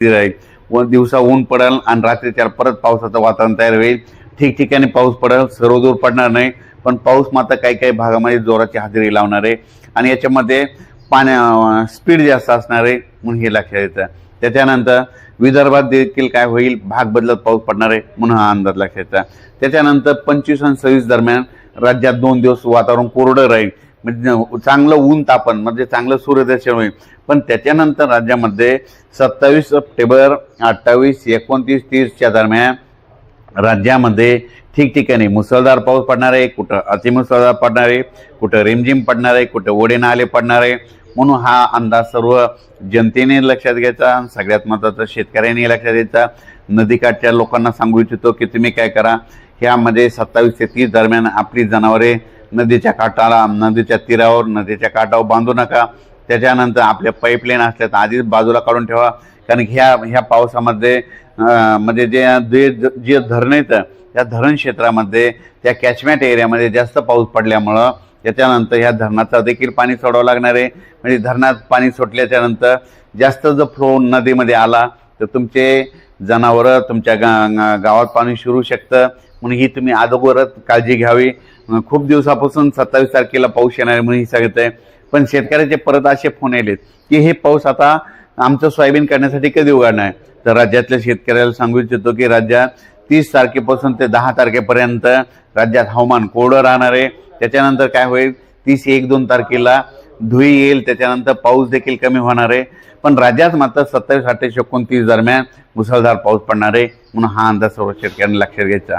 स्थिर राहील व दिवसा ऊन पडेल आणि रात्री त्याला परत पावसाचं वातावरण तयार होईल. ठिकठिकाणी पाऊस पडेल सर्वदूर पडणार नाही. पण पाऊस मात्र काही काही भागामध्ये जोराची हजेरी लावणार आहे. आणि याच्यामध्ये पाण्या स्पीड जास्त असणार आहे म्हणून हे लक्षात येतं. त्याच्यानंतर विदर्भात देखील काय होईल? भाग बदलत पाऊस पडणार आहे म्हणून हा अंदाज लक्षात त्याच्यानंतर पंचवीस आणि सव्वीस दरम्यान राज्यात दोन दिवस वातावरण कोरडं राहील. म्हणजे चांगलं ऊन तापन म्हणजे चांगलं सूर्यदर्शन होईल. पण त्याच्यानंतर राज्यामध्ये सत्तावीस सप्टेंबर अठ्ठावीस एकोणतीस तीसच्या दरम्यान राज्यामध्ये ठिकठिकाणी मुसळधार पाऊस पडणार आहे कुठं अतिमुसळधार पडणार आहे कुठं रिमझिम पडणार आहे कुठं ओढे नाले पडणार आहे म्हणून हा अंदाज सर्व जनतेने लक्षात घ्यायचा सगळ्यात महत्त्वाचं शेतकऱ्यांनी लक्षात घ्यायचा. नदीकाठच्या लोकांना सांगू इच्छितो की तुम्ही काय करा ह्यामध्ये सत्तावीस ते तीस दरम्यान आपली जनावरे नदीच्या काठाला नदीच्या तीरावर नदीच्या काठावर बांधू नका. त्याच्यानंतर आपल्या पाईपलाईन असल्या तर आधीच बाजूला काढून ठेवा. कारण ह्या ह्या पावसामध्ये म्हणजे जे जे जे धरण येतं त्या धरण क्षेत्रामध्ये त्या कॅचमेंट एरियामध्ये जास्त पाऊस पडल्यामुळं त्याच्यानंतर ह्या धरणाचा देखील पाणी सोडावं लागणार आहे. म्हणजे धरणात पाणी सोडल्याच्या नंतर जास्त जर फ्लो नदीमध्ये आला तर तुमचे जनावरं तुमच्या गा गावात पाणी शिरू शकतं. म्हणून ही तुम्ही अगोदरच काळजी घ्यावी. खूप दिवसापासून सत्तावीस तारखेला पाऊस येणार आहे म्हणून ही सांगत आहे पण शेतकऱ्याचे परत असे फोन आलेत की हे पाऊस आता आमचं सोयाबीन करण्यासाठी कधी उघडणार आहे? तर राज्यातल्या शेतकऱ्याला सांगू इच्छितो की राज्यात तीस तारखेपासून ते दहा तारखेपर्यंत राज्यात हवामान कोरडं राहणार आहे. त्याच्यानंतर काय होईल? तीस एक दोन तारखेला धुई येईल. त्याच्यानंतर पाऊस देखील कमी होणार आहे. पण राज्यात मात्र सत्तावीस अठ्ठावीस एकोणतीस दरम्यान मुसळधार पाऊस पडणार आहे म्हणून हा अंदाज सर्व शेतकऱ्यांनी लक्षात घ्यायचा.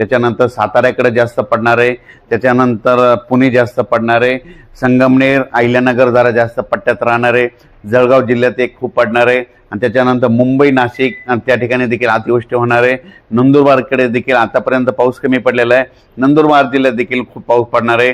त्याच्यानंतर साताऱ्याकडे जास्त पडणार आहे. त्याच्यानंतर पुणे जास्त पडणार आहे. संगमनेर अहिल्यानगर जरा जास्त पट्ट्यात राहणार आहे. जळगाव जिल्ह्यात एक खूप पडणार आहे. आणि त्याच्यानंतर मुंबई नाशिक आणि त्या ठिकाणी देखील अतिवृष्टी होणार आहे. नंदुरबारकडे देखील आतापर्यंत पाऊस कमी पडलेला आहे. नंदुरबार जिल्ह्यात देखील खूप पाऊस पडणार आहे.